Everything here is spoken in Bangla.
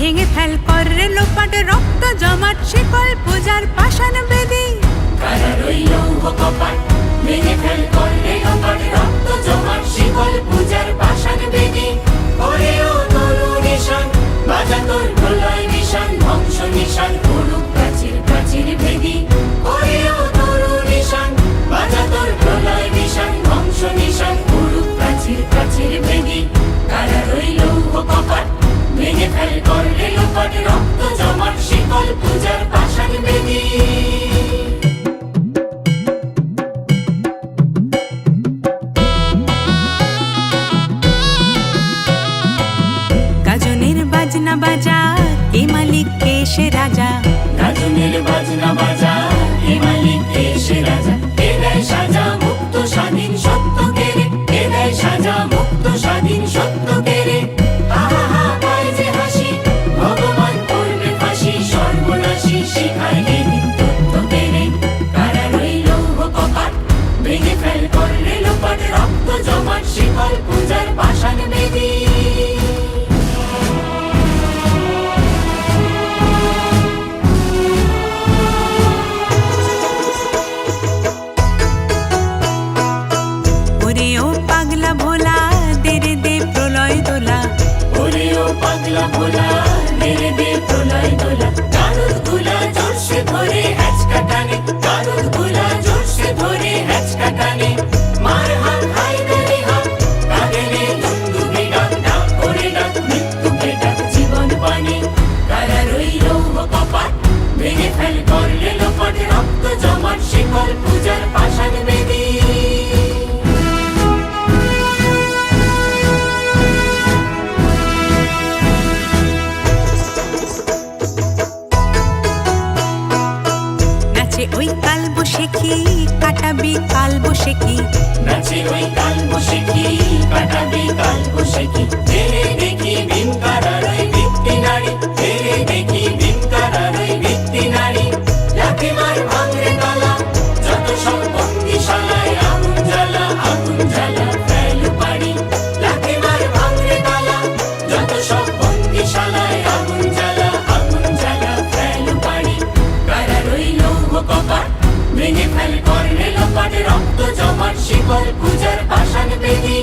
ভেঙে ফেল কর রে লোপাট, রক্ত জমাট, শিকল পূজার পাষাণ বেদি। ভেঙে ফেল করলে লোপাট, রক্ত জমাট, শিকল পূজার পাষাণ বেদি। ওরে ও তরু নিশান, বাজা তোর প্রলয় নিশান, ধ্বংস নিশান বাজনা বাজা কে মালিক কে সে রাজা? গাজনের বাজনা বাজা পাগলা ভোলা মেরে দে প্রলয় দোলা। বসে কি? নাচে ওই কাল বসে কি? কাটাবি কাল বসে কি? তেরে দেখি বিন কারার ওই ভিত্তি নারী। তেরে দেখি বিন কারার ওই ভিত্তি নারী। লাথি মার ভাঙরে তালা, যত সব বন্দিশালায় আগুন জ্বালা আগুন জ্বালা, ফেল পারি লাথি মার ভাঙরে তালা, যত সব বন্দিশালায় আগুন জ্বালা আগুন জ্বালা, ফেল পারি কারা রইল কপাট ভেঙে ফেল করলে লোপাট রক্ত জমাট শিকল পূজার পাশান বেদী।